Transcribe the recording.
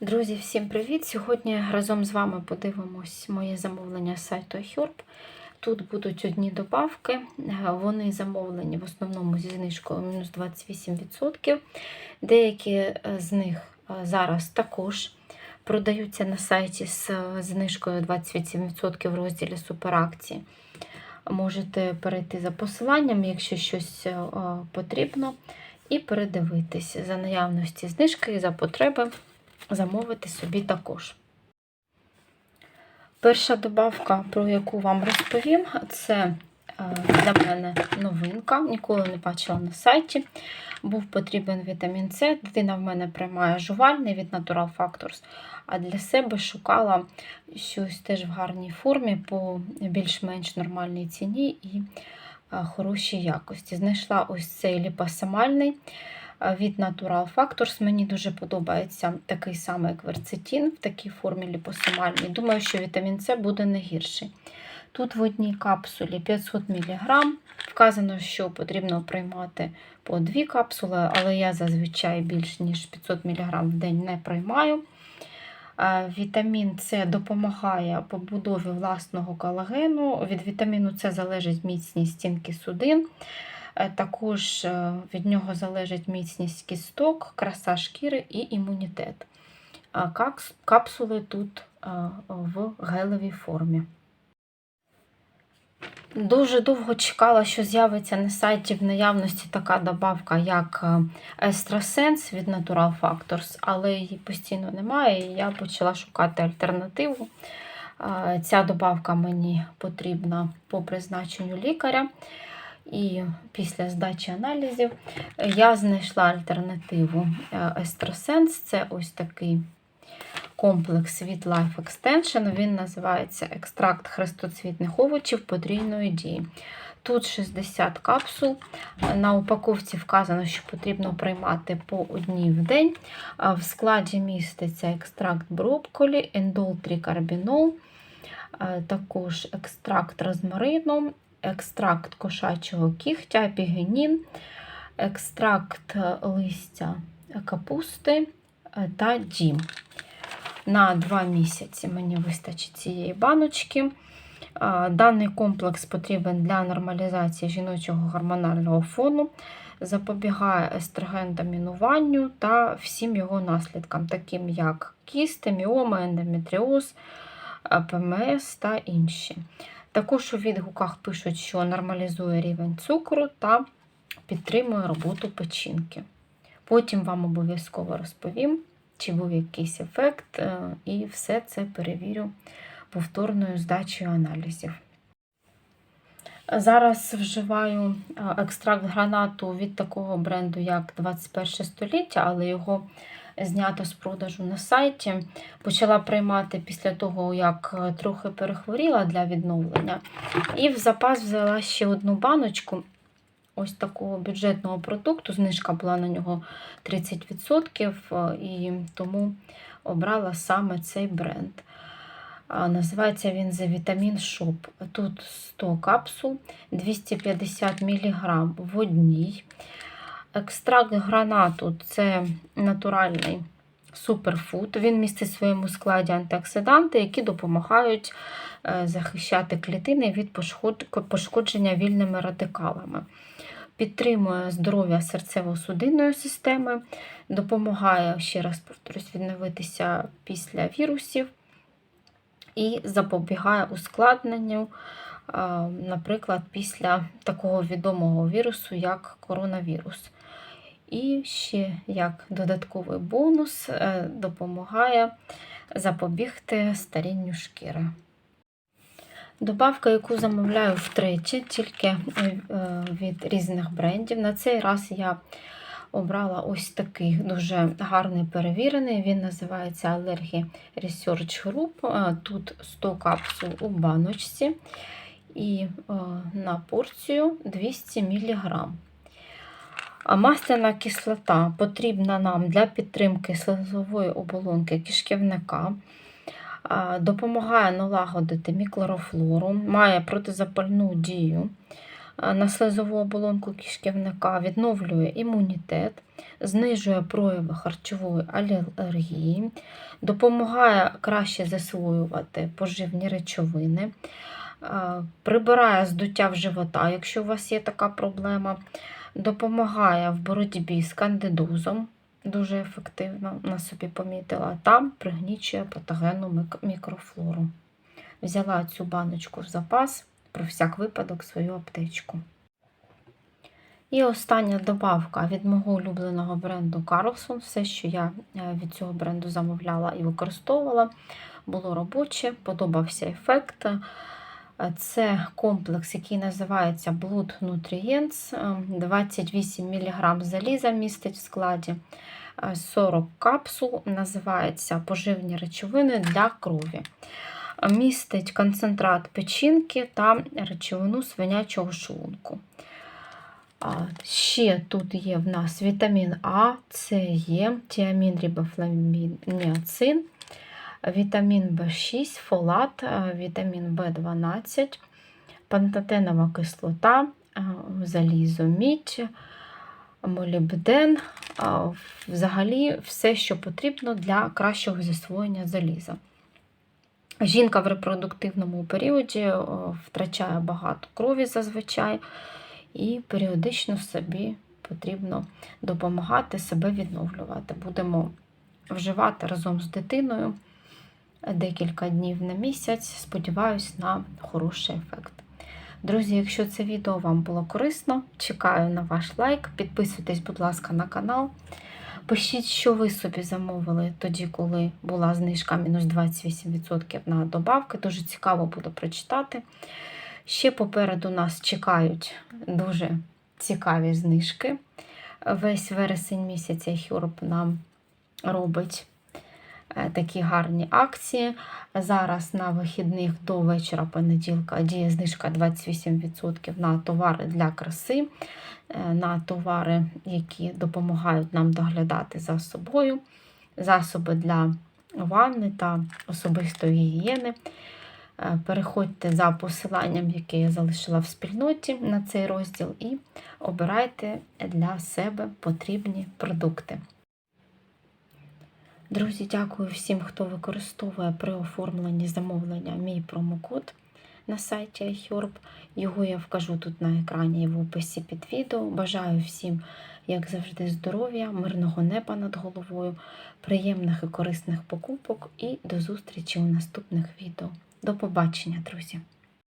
Друзі, всім привіт! Сьогодні разом з вами подивимось моє замовлення з сайту iHerb. Тут будуть одні добавки. Е, Вони замовлені в основному зі знижкою мінус 28%. Деякі е, з них е, зараз також продаються на сайті з знижкою 28% в розділі суперакції. Можете перейти за посиланням, якщо щось потрібно, і передивитись за наявності знижки і за потреби замовити собі також. Перша добавка, про яку вам розповім, це е, для мене новинка, ніколи не бачила на сайті. Був потрібен вітамін С. Дитина в мене приймає жувальний від Natural Factors, а для себе шукала щось теж в гарній формі по більш-менш нормальній ціні і е, хорошій якості. Знайшла ось цей ліпосомальний від Natural Factors. Мені дуже подобається такий самий як верцетін в такій формі ліпосомальній. Думаю, що вітамін С буде не гірший. Тут в одній капсулі 500 мг. Вказано, що потрібно приймати по дві капсули, але я зазвичай більш ніж 500 мг в день не приймаю. Вітамін С допомагає побудові власного колагену. Від вітаміну С залежить міцність стінки судин. Е, Також е, від нього залежить міцність кісток, краса шкіри і імунітет. Капсули тут е, в гелевій формі. Дуже довго чекала, що з'явиться на сайті в наявності така добавка, як Estrosense від Natural Factors, але її постійно немає, і я почала шукати альтернативу. Ця добавка мені потрібна по призначенню лікаря. І після здачі аналізів я знайшла альтернативу Estrosense. Це ось такий комплекс від Life Extension. Він називається екстракт хрестоцвітних овочів потрійної дії. Тут 60 капсул. На упаковці вказано, що потрібно приймати по одній в день. В складі міститься екстракт брокколі, ендол трикарбінол, а також екстракт розмарину, екстракт кошачого кігтя, епігенін, екстракт листя капусти е, та дім. На 2 місяці мені вистачить цієї баночки. Даний комплекс потрібен для нормалізації жіночого гормонального фону, запобігає естрогендомінуванню та всім його наслідкам, таким як кісти, міоми, ендометріоз, ПМС та інші. Також у відгуках пишуть, що нормалізує рівень цукру та підтримує роботу печінки. Потім вам обов'язково розповім, чи був якийсь ефект, е, і все це перевірю повторною здачею аналізів. Зараз вживаю е, екстракт гранату від такого бренду, як 21 століття, але його знято з продажу на сайті. Почала приймати після того, як е, трохи перехворіла для відновлення. І в запас взяла ще одну баночку ось такого бюджетного продукту. Знижка була на нього 30%, е, і тому обрала саме цей бренд. Називається він The Vitamin Shop. Тут 100 капсул, 250 мг в одній. Екстракт гранату це натуральний суперфуд. Він містить в своєму складі антиоксиданти, які допомагають е, захищати клітини від пошкодження вільними радикалами. Підтримує здоров'я серцево-судинної системи, допомагає, ще раз повторюсь, відновитися після вірусів і запобігає ускладненню, наприклад, після такого відомого вірусу, як коронавірус. І ще як додатковий бонус е, допомагає запобігти старінню шкіри. Добавка, яку замовляю втретє, тільки е, від різних брендів. На цей раз я обрала ось такий дуже гарний перевірений. Він називається Allergy Research Group. Е, Тут 100 капсул у баночці і на порцію 200 мг. А Масляна кислота потрібна нам для підтримки слизової оболонки кишківника, допомагає налагодити мікрофлору, має протизапальну дію, на слизову оболонку кишківника, відновлює імунітет, знижує прояви харчової алергії, допомагає краще засвоювати поживні речовини, прибирає здуття в живота, якщо у вас є така проблема, допомагає в боротьбі з кандидозом, дуже ефективно на собі помітила, та пригнічує патогенну мікрофлору. Взяла цю баночку в запас, про всяк випадок свою аптечку. І остання добавка від мого улюбленого бренду Carlson. Все, що я е, від цього бренду замовляла і використовувала, було робоче, подобався ефект. Е, Це комплекс, який називається Blood Nutrients. Е, 28 мг заліза містить в складі. е, 40 капсул називається поживні речовини для крові. Е, Містить концентрат печінки та речовину свинячого шлунку. Ще тут є в нас вітамін А, С, Е, тіамін, рибофламін, ніацин, вітамін В6, фолат, е, вітамін В12, пантотенова кислота, е, залізо, мідь, молібден. Взагалі все, що потрібно для кращого засвоєння заліза. Жінка в репродуктивному періоді втрачає багато крові зазвичай, і періодично собі потрібно допомагати себе відновлювати. Будемо вживати разом з дитиною декілька днів на місяць. Сподіваюсь на хороший ефект. Друзі, якщо це відео вам було корисно, чекаю на ваш лайк. Підписуйтесь, будь ласка, на канал. Пишіть, що ви собі замовили тоді, коли була знижка мінус 28% на добавки. Дуже цікаво буде прочитати. Ще попереду нас чекають дуже цікаві знижки. Весь вересень місяця Хюрб нам робить такі гарні акції. Зараз на вихідних до вечора понеділка діє знижка 28% на товари для краси, е, на товари, які допомагають нам доглядати за собою, засоби для ванни та особистої гігієни. Е, Переходьте за посиланням, яке я залишила в спільноті на цей розділ, і обирайте для себе потрібні продукти. Друзі, дякую всім, хто використовує при оформленні замовлення мій промокод на сайті iHerb. Його я вкажу тут на екрані і в описі під відео. Бажаю всім, як завжди, здоров'я, мирного неба над головою, приємних і корисних покупок і до зустрічі у наступних відео. До побачення, друзі!